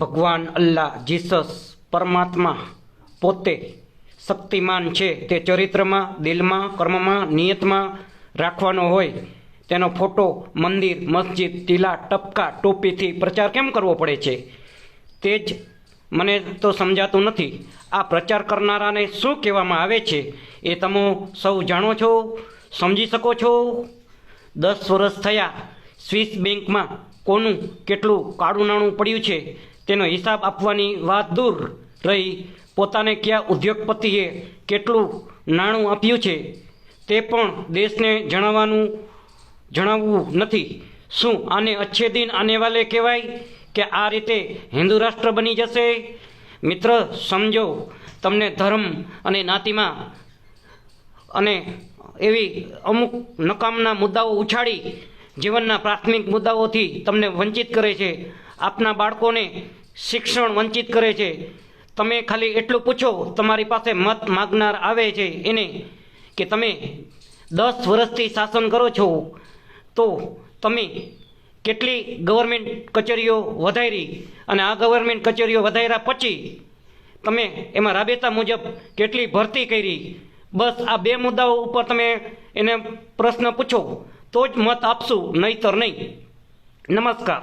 ભગવાન અલ્લાહ જીસસ પરમાત્મા પોતે શક્તિમાન છે. તે ચરિત્રમાં, દિલમાં, કર્મમાં, નિયતમાં રાખવાનો હોય. તેનો ફોટો, મંદિર, મસ્જિદ, ટીલા, ટપકા, ટોપીથી પ્રચાર કેમ કરવો પડે છે? તે જ મને તો સમજાતું નથી. આ પ્રચાર કરનારાને શું કહેવામાં આવે છે? એ તમે સૌ જાણો છો? સમજી શકો છો? દસ વર્ષ થયા. સ્વિસ બેંકમાં કોનું કેટલું કાળું નાણું પડ્યું છે? તેનો હિસાબ આપવાની વાત દૂર રહી. પોતાને કયા ઉદ્યોગપતિએ કેટલું નાણું આપ્યું છે તે પણ દેશને જણાવવાનું જણાવવું નથી. શું આને અચ્છે દિન આને વાલે કહેવાય કે આ રીતે હિન્દુ રાષ્ટ્ર બની જશે? મિત્ર, સમજો, તમને ધર્મ અને નાતીમાં અને એવી અમુક નકામના મુદ્દાઓ ઉછાળી, જીવનના પ્રાથમિક મુદ્દાઓથી તમને વંચિત કરે છે. આપના બાળકોને શિક્ષણ વંચિત કરે છે. તમે ખાલી એટલું પૂછો, તમારી પાસે મત માગનાર આવે છે એને કે તમે દસ વર્ષથી શાસન કરો છો, તો તમે કેટલી ગવર્મેન્ટ કચેરીઓ વધારી અને આ ગવર્મેન્ટ કચેરીઓ વધાર્યા પછી તમે એમાં રાબેતા મુજબ કેટલી ભરતી કરી? બસ આ બે મુદ્દાઓ ઉપર તમે એને પ્રશ્ન પૂછો, તો જ મત આપશું, નહીતર નહીં. નમસ્કાર.